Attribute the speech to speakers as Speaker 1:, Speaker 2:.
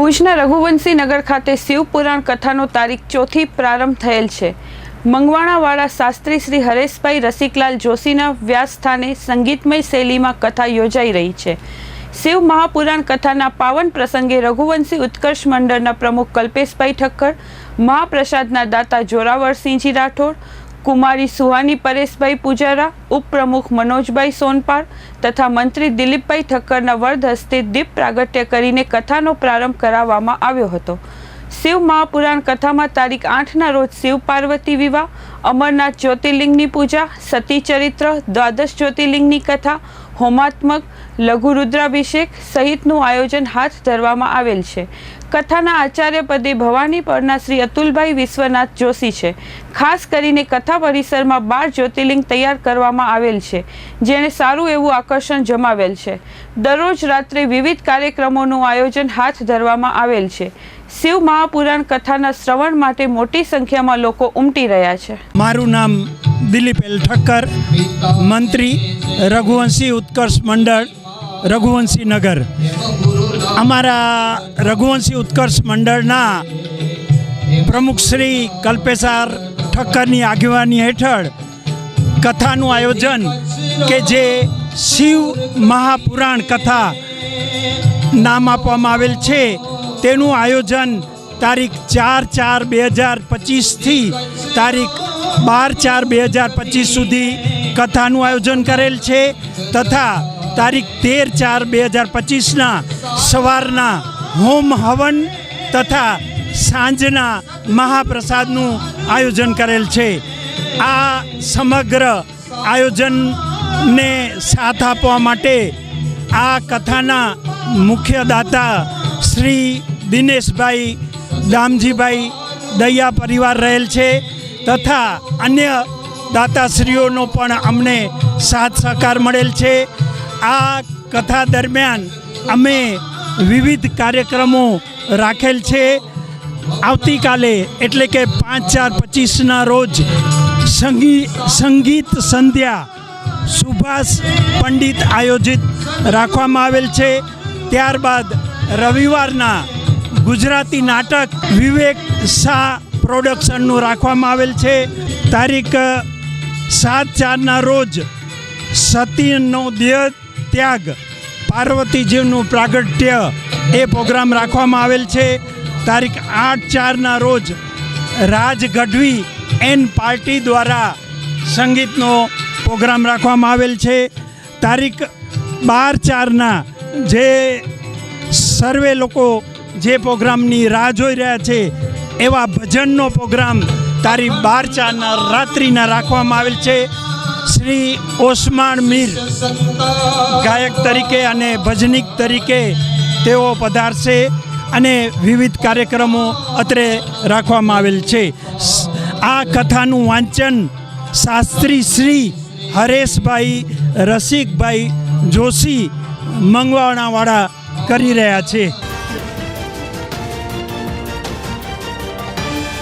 Speaker 1: ભુજના રઘુવંશી નગર ખાતે શિવપુરાણ કથાનો તારીખ ચોથી પ્રારંભ થયેલ છે. મંગવાણાવાળા શાસ્ત્રી શ્રી હરેશભાઈ રસિકલાલ જોશીના વ્યાસસ્થાને સંગીતમય શૈલીમાં કથા યોજાઈ રહી છે. શિવ મહાપુરાણ કથાના પાવન પ્રસંગે રઘુવંશી ઉત્કર્ષ મંડળના પ્રમુખ કલ્પેશભાઈ ઠક્કર, મહાપ્રસાદના દાતા જોરાવરસિંહજી રાઠોડ કુમારી સુહાની, પરેશભાઈ પૂજારા, ઉપપ્રમુખ મનોજભાઈ સોનપાળ તથા મંત્રી દિલીપભાઈ ઠક્કરના વરદ હસ્તે દીપ પ્રાગટ્ય કરીને કથાનો પ્રારંભ કરાવવામાં આવ્યો હતો. શિવ મહાપુરાણ કથામાં તારીખ આઠના રોજ શિવ પાર્વતી વિવાહ, અમરનાથ જ્યોતિર્લિંગની પૂજા, સતી ચરિત્ર, દ્વાદશ જ્યોતિર્લિંગની કથા હોમાત્મક લઘુ રુદ્રાભિષેક સહિતનું આયોજન હાથ ધરવામાં આવેલ છે. કથાના આચાર્ય પદે ભવાની પરના શ્રી અતુલભાઈ વિશ્વનાથ જોશી છે. ખાસ કરીને કથા પરિસરમાં બાર જ્યોતિર્લિંગ તૈયાર કરવામાં આવેલ છે, જેણે સારું એવું આકર્ષણ જમાવેલ છે. દરરોજ રાત્રે વિવિધ કાર્યક્રમોનું આયોજન હાથ ધરવામાં આવેલ છે. શિવ મહાપુરાણ કથાના શ્રવણ માટે મોટી સંખ્યામાં લોકો ઉમટી રહ્યા છે.
Speaker 2: મારું નામ દિલીપ એલ ઠક્કર, મંત્રી રઘુવંશી ઉત્કર્ષ મંડળ, રઘુવંશી નગર. અમારા રઘુવંશી ઉત્કર્ષ મંડળના પ્રમુખ શ્રી કલ્પેશાર ઠક્કરની આગેવાની હેઠળ કથાનું આયોજન કે જે શિવ મહાપુરાણ કથા નામ આપવામાં આવેલ છે, તેનું આયોજન તારીખ ચાર ચાર બે હજાર પચીસથી તારીખ બાર ચાર બે હજાર પચીસ સુધી કથાનું આયોજન કરેલ છે તથા તારીખ તેર ચાર બે હજાર પચીસના સવારના હોમ હવન તથા સાંજના મહાપ્રસાદનું આયોજન કરેલ છે. આ સમગ્ર આયોજનને સાથ આપવા માટે આ કથાના મુખ્ય દાતા શ્રી દિનેશભાઈ દામજીભાઈ દયા પરિવાર રહેલ છે. તથા અન્ય દાતાશ્રીઓનો પણ અમને સાથ સહકાર મળેલ છે. આ કથા દરમિયાન અમે વિવિધ કાર્યક્રમો રાખેલ છે. આવતીકાલે એટલે કે પાંચ ચાર પચીસના રોજ સંગી, સંગીત સંધ્યા સુભાષ પંડિત આયોજિત રાખવામાં આવેલ છે. ત્યારબાદ રવિવારના ગુજરાતી નાટક વિવેક શાહ પ્રોડક્શનનું રાખવામાં આવેલ છે. તારીખ સાત ચારના રોજ સતીનો દેહ ત્યાગ, પાર્વતીજીનું પ્રાગટ્ય એ પ્રોગ્રામ રાખવામાં આવેલ છે. તારીખ, આઠ ચારના રોજ રાજ ગઢવી એન પાર્ટી દ્વારા સંગીતનો પ્રોગ્રામ રાખવામાં આવેલ છે. તારીખ, બાર ચારના જે સર્વે લોકો જે પ્રોગ્રામની રાહ જોઈ રહ્યા છે એવા ભજનનો પ્રોગ્રામ તારીખ બાર ચારના રાત્રિના રાખવામાં આવેલ છે. શ્રી ઓસમાણ મીર ગાયક તરીકે અને ભજનિક તરીકે તેઓ પધારશે અને વિવિધ કાર્યક્રમો અત્રે રાખવામાં આવેલ છે. આ કથાનું વાંચન શાસ્ત્રી શ્રી હરેશભાઈ રસિકભાઈ જોશી મંગવાણાવાળા કરી રહ્યા છે.